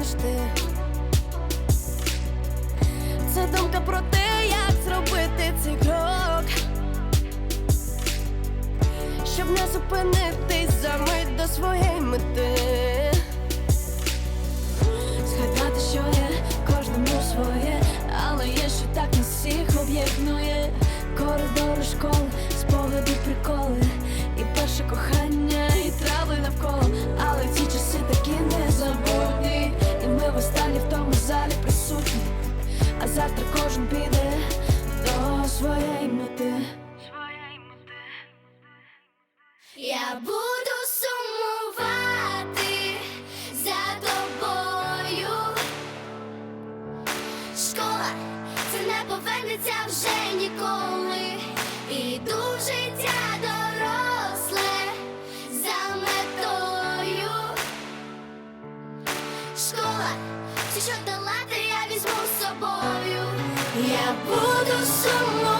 understood. Повернеться вже ніколи. Іду життя доросле за метою. Школа, все, що долати, я візьму з собою. Я буду сумувати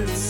Останній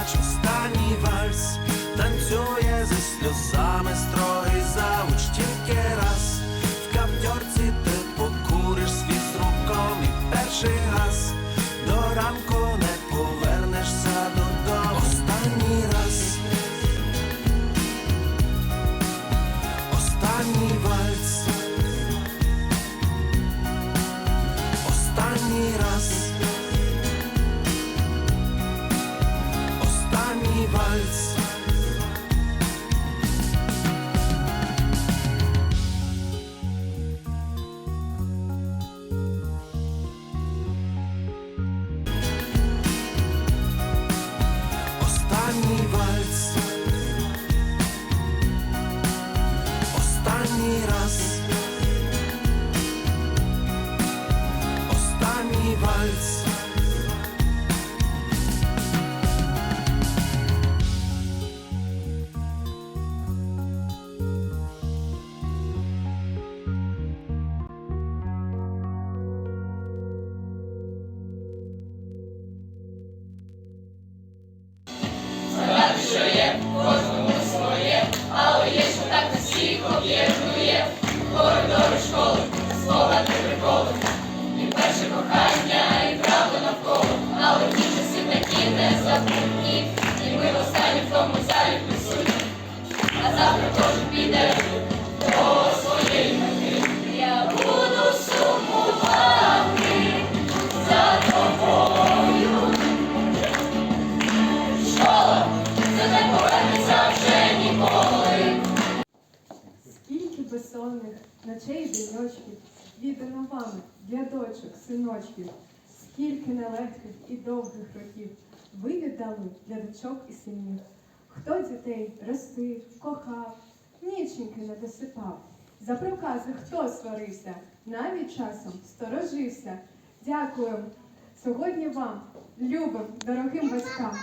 Поплач останній вальс, танцює зі сльозами строгий завуч тільки раз. В каптьорці ти покуриш свій з руком і перший раз до ранку не Останній і віддано вами для дочок, синочків, скільки нелегких і довгих років ви віддали для дочок і синів. Хто дітей ростив, кохав, ніченьки не досипав. За прокази хто сварився, навіть часом сторожився. Дякуємо сьогодні вам, любим, дорогим батькам,